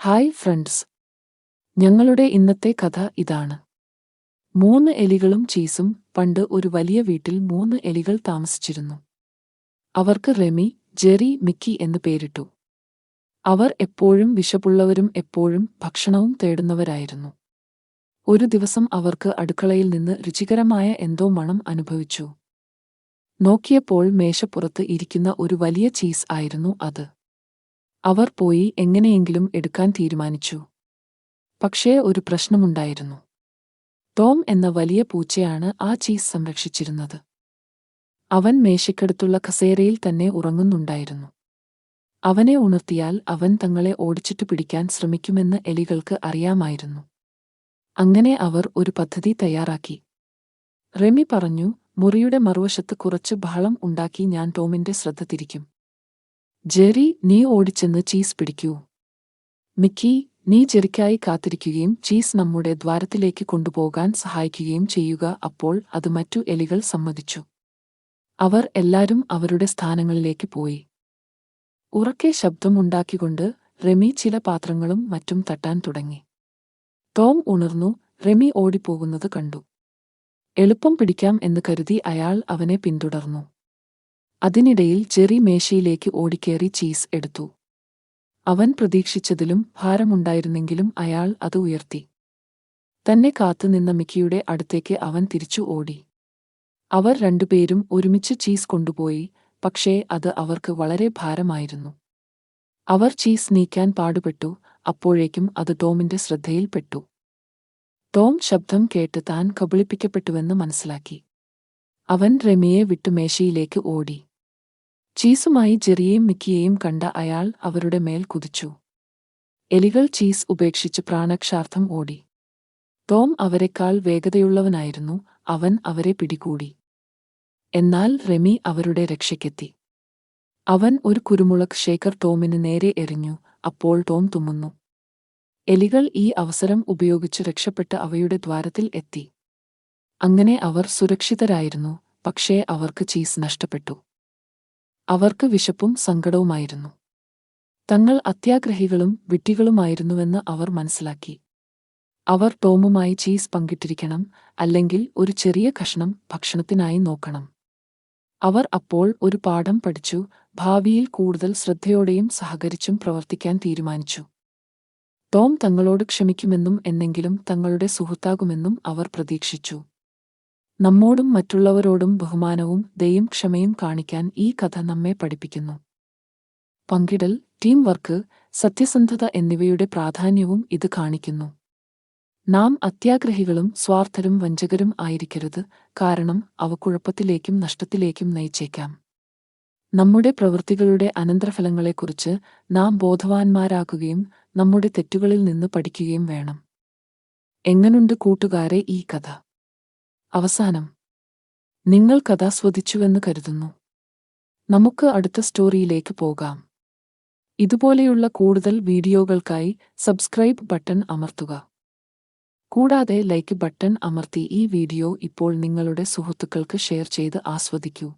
Hi friends. ഞങ്ങളുടെ ഇന്നത്തെ കഥ ഇതാണ്. മൂന്ന് എലികളും ചീസും പണ്ട് ഒരു വലിയ വീട്ടിൽ മൂന്ന് എലികൾ താമസിച്ചിരുന്നു. അവർക്ക് റെമി ജെറി മിക്കി എന്ന് പേരിട്ടു. അവർ എപ്പോഴും വിശപ്പുള്ളവരും എപ്പോഴും ഭക്ഷണവും തേടുന്നവരായിരുന്നു. ഒരു ദിവസം അവർക്ക് അടുക്കളയിൽ നിന്ന് രുചികരമായ എന്തോ മണം അനുഭവിച്ചു. നോക്കിയപ്പോൾ മേശപ്പുറത്ത് ഇരിക്കുന്ന ഒരു വലിയ ചീസ് ആയിരുന്നു അത്. അവർ പോയി എങ്ങനെയെങ്കിലും എടുക്കാൻ തീരുമാനിച്ചു. പക്ഷേ ഒരു പ്രശ്നമുണ്ടായിരുന്നു. ടോം എന്ന വലിയ പൂച്ചയാണ് ആ ചീസ് സംരക്ഷിച്ചിരുന്നത്. അവൻ മേശയ്ക്കടുത്തുള്ള കസേരയിൽ തന്നെ ഉറങ്ങുന്നുണ്ടായിരുന്നു. അവനെ ഉണർത്തിയാൽ അവൻ തങ്ങളെ ഓടിച്ചിട്ട് പിടിക്കാൻ ശ്രമിക്കുമെന്ന് എലികൾക്ക് അറിയാമായിരുന്നു. അങ്ങനെ അവർ ഒരു പദ്ധതി തയ്യാറാക്കി. റെമി പറഞ്ഞു മുറിയുടെ മറുവശത്ത് കുറച്ച് ബഹളം ഉണ്ടാക്കി ഞാൻ ടോമിന്റെ ശ്രദ്ധ തിരിക്കും. ജെറി നീ ഓടിച്ചെന്ന് ചീസ് പിടിക്കൂ. മിക്കി നീ ജെറിക്കായി കാത്തിരിക്കുകയും ചീസ് നമ്മുടെ ദ്വാരത്തിലേക്ക് കൊണ്ടുപോകാൻ സഹായിക്കുകയും ചെയ്യുക അപ്പോൾ അത് മറ്റു എലികൾ സമ്മതിച്ചു. അവർ എല്ലാവരും അവരുടെ സ്ഥാനങ്ങളിലേക്ക് പോയി. ഉറക്കെ ശബ്ദമുണ്ടാക്കിക്കൊണ്ട് റെമി ചില പാത്രങ്ങളും മറ്റും തട്ടാൻ തുടങ്ങി. ടോം ഉണർന്നു റെമി ഓടിപ്പോകുന്നത് കണ്ടു. എളുപ്പം പിടിക്കാം എന്ന് കരുതി അയാൾ അവനെ പിന്തുടർന്നു. അതിനിടയിൽ ജെറി മേശയിലേക്ക് ഓടിക്കേറി ചീസ് എടുത്തു. അവൻ പ്രതീക്ഷിച്ചതിലും ഭാരമുണ്ടായിരുന്നെങ്കിലും അയാൾ അത് ഉയർത്തി. തന്നെ കാത്തുനിന്ന മിക്കിയുടെ അടുത്തേക്ക് അവൻ തിരിച്ചു ഓടി. അവർ രണ്ടുപേരും ഒരുമിച്ച് ചീസ് കൊണ്ടുപോയി പക്ഷേ അത് അവർക്ക് വളരെ ഭാരമായിരുന്നു. അവർ ചീസ് നീക്കാൻ പാടുപെട്ടു അപ്പോഴേക്കും അത് ടോമിന്റെ ശ്രദ്ധയിൽപ്പെട്ടു. ടോം ശബ്ദം കേട്ട് താൻ കബളിപ്പിക്കപ്പെട്ടുവെന്ന് മനസ്സിലാക്കി. അവൻ റെമിയെ വിട്ടു മേശയിലേക്ക് ഓടി. ചീസുമായി ജെറിയെയും മിക്കിയെയും കണ്ട അയാൾ അവരുടെ മേൽ കുതിച്ചു. എലികൾ ചീസ് ഉപേക്ഷിച്ച് പ്രാണക്ഷാർത്ഥം ഓടി. ടോം അവരെക്കാൾ വേഗതയുള്ളവനായിരുന്നു അവൻ അവരെ പിടികൂടി. എന്നാൽ റെമി അവരുടെ രക്ഷയ്ക്കെത്തി. അവൻ ഒരു കുരുമുളക് ശേഖർ ടോമിന് നേരെ എറിഞ്ഞു അപ്പോൾ ടോം തുമ്മുന്നു. എലികൾ ഈ അവസരം ഉപയോഗിച്ച് രക്ഷപ്പെട്ട് അവയുടെ ദ്വാരത്തിൽ എത്തി. അങ്ങനെ അവർ സുരക്ഷിതരായിരുന്നു പക്ഷേ അവർക്ക് ചീസ് നഷ്ടപ്പെട്ടു. അവർക്ക് വിശപ്പും സങ്കടവുമായിരുന്നു. തങ്ങൾ അത്യാഗ്രഹികളും വിട്ടികളുമായിരുന്നുവെന്ന് അവർ മനസ്സിലാക്കി. അവർ ടോമുമായി ചീസ് പങ്കിട്ടിരിക്കണം അല്ലെങ്കിൽ ഒരു ചെറിയ കഷ്ണം ഭക്ഷണത്തിനായി നോക്കണം. അവർ അപ്പോൾ ഒരു പാഠം പഠിച്ചു ഭാവിയിൽ കൂടുതൽ ശ്രദ്ധയോടെയും സഹകരിച്ചും പ്രവർത്തിക്കാൻ തീരുമാനിച്ചു. ടോം തങ്ങളോട് ക്ഷമിക്കുമെന്നും എന്നെങ്കിലും തങ്ങളുടെ സുഹൃത്താകുമെന്നും അവർ പ്രതീക്ഷിച്ചു. നമ്മോടും മറ്റുള്ളവരോടും ബഹുമാനവും ദയും ക്ഷമയും കാണിക്കാൻ ഈ കഥ നമ്മെ പഠിപ്പിക്കുന്നു. പങ്കിടൽ ടീം വർക്ക് സത്യസന്ധത എന്നിവയുടെ പ്രാധാന്യവും ഇത് കാണിക്കുന്നു. നാം അത്യാഗ്രഹികളും സ്വാർത്ഥരും വഞ്ചകരും ആയിരിക്കരുത് കാരണം അവ കുഴപ്പത്തിലേക്കും നഷ്ടത്തിലേക്കും നയിച്ചേക്കാം. നമ്മുടെ പ്രവൃത്തികളുടെ അനന്തരഫലങ്ങളെക്കുറിച്ച് നാം ബോധവാന്മാരാക്കുകയും നമ്മുടെ തെറ്റുകളിൽ നിന്ന് പഠിക്കുകയും വേണം. എങ്ങനുണ്ട് കൂട്ടുകാരെ ഈ കഥ? അവസാനം നിങ്ങൾ കഥ സ്വദിച്ചുവെന്ന് കരുതുന്നു. നമുക്ക് അടുത്ത സ്റ്റോറിയിലേക്ക് പോകാം. ഇതുപോലെയുള്ള കൂടുതൽ വീഡിയോകൾക്കായി സബ്സ്ക്രൈബ് ബട്ടൺ അമർത്തുക. കൂടാതെ ലൈക്ക് ബട്ടൺ അമർത്തി ഈ വീഡിയോ ഇപ്പോൾ നിങ്ങളുടെ സുഹൃത്തുക്കൾക്ക് ഷെയർ ചെയ്ത് ആസ്വദിക്കൂ.